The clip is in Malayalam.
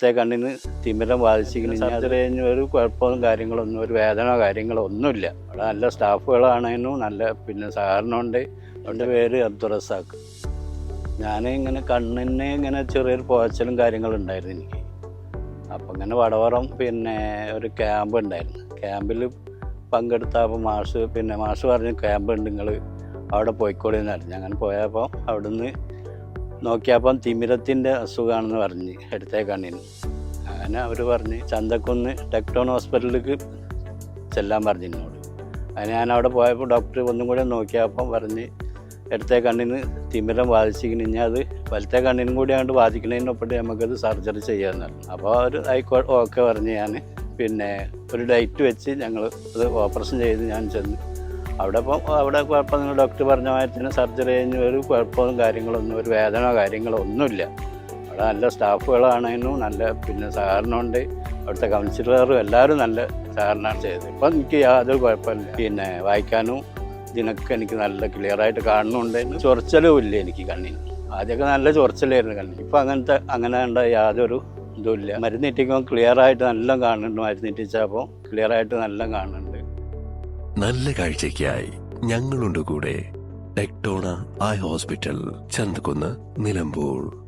ഇടത്തെ കണ്ണിന് തിമിരം ബാധിച്ചിരിക്കുന്ന. സർജറി? കഴിഞ്ഞ് ഒരു കുഴപ്പമൊന്നും കാര്യങ്ങളൊന്നും ഒരു വേദന കാര്യങ്ങളോ ഒന്നുമില്ല. അവിടെ നല്ല സ്റ്റാഫുകളാണേനും നല്ല പിന്നെ സഹകരണമുണ്ട്. അവന്റെ പേര് അബ്ദുറസാഖ് ഞാൻ ഇങ്ങനെ കണ്ണിന് ഇങ്ങനെ ചെറിയൊരു പോച്ചലും കാര്യങ്ങളും ഉണ്ടായിരുന്നു എനിക്ക്. അപ്പം ഇങ്ങനെ വടവറം പിന്നെ ഒരു ക്യാമ്പ് ഉണ്ടായിരുന്നു. ക്യാമ്പിൽ പങ്കെടുത്തപ്പോൾ മാഷ് പിന്നെ മാഷ് പറഞ്ഞു ക്യാമ്പ് ഉണ്ട് നിങ്ങൾ അവിടെ പോയിക്കോളി എന്ന് പറഞ്ഞു. അങ്ങനെ പോയപ്പോൾ അവിടുന്ന് നോക്കിയപ്പം തിമിരത്തിന്റെ അസുഖമാണെന്ന് പറഞ്ഞ് എടുത്തേ കണ്ണിന് അങ്ങനെ അവർ പറഞ്ഞ് ചന്തക്കുന്ന് ടെക്ടോൺ ഹോസ്പിറ്റലിലേക്ക് ചെല്ലാൻ പറഞ്ഞു എന്നോട് അങ്ങനെ ഞാൻ അവിടെ പോയപ്പോൾ ഡോക്ടർ ഒന്നും കൂടെ നോക്കിയപ്പം പറഞ്ഞ് ഇടത്തെ കണ്ണിന് തിമിരം ബാധിച്ചിരിക്കുന്നു. ഇനി അത് വലത്തെ കണ്ണിനും കൂടി അങ്ങോട്ട് ബാധിക്കുന്നതിനൊപ്പം നമുക്കത് സർജറി ചെയ്യാമെന്ന് പറഞ്ഞു. അപ്പോൾ അവർ ആയിക്കോട്ടെ ഓക്കെ പറഞ്ഞ് ഞാൻ പിന്നെ ഒരു ഡേറ്റ് വെച്ച് ഞങ്ങൾ അത് ഓപ്പറേഷൻ ചെയ്ത് ഞാൻ ചെന്ന് അവിടെ ഇപ്പം അവിടെ കുഴപ്പമൊന്നും ഡോക്ടർ പറഞ്ഞ മാതിരി തന്നെ സർജറി കഴിഞ്ഞ് ഒരു കുഴപ്പമോ കാര്യങ്ങളൊന്നും ഒരു വേദന കാര്യങ്ങളോ ഒന്നുമില്ല. അവിടെ നല്ല സ്റ്റാഫുകളാണെങ്കിലും നല്ല പിന്നെ സഹകരണമുണ്ട്. അവിടുത്തെ കൗൺസിലറും എല്ലാവരും നല്ല സഹകരണമാണ് ചെയ്തത്. ഇപ്പം എനിക്ക് യാതൊരു കുഴപ്പമില്ല. പിന്നെ വായിക്കാനും ഇതിനൊക്കെ എനിക്ക് നല്ല ക്ലിയറായിട്ട് കാണുന്നുണ്ട്. ചൊറിച്ചലും ഇല്ല എനിക്ക് കണ്ണിന്. ആദ്യമൊക്കെ നല്ല ചൊറിച്ചലായിരുന്നു കണ്ണിന്. ഇപ്പം അങ്ങനത്തെ അങ്ങനെ ഉണ്ട് യാതൊരു ഇതുമില്ല മരുന്നിട്ടിക്കുമ്പോൾ ക്ലിയർ ആയിട്ട് നല്ല കാണുന്നുണ്ട്. മരുന്നിട്ടിച്ചപ്പോൾ ക്ലിയർ ആയിട്ട് നല്ല കാണുന്നുണ്ട്. നല്ല കാഴ്ചയ്ക്കായി ഞങ്ങളുണ്ട് കൂടെ Tectona eye hospital Chanthakunnu Nilambur.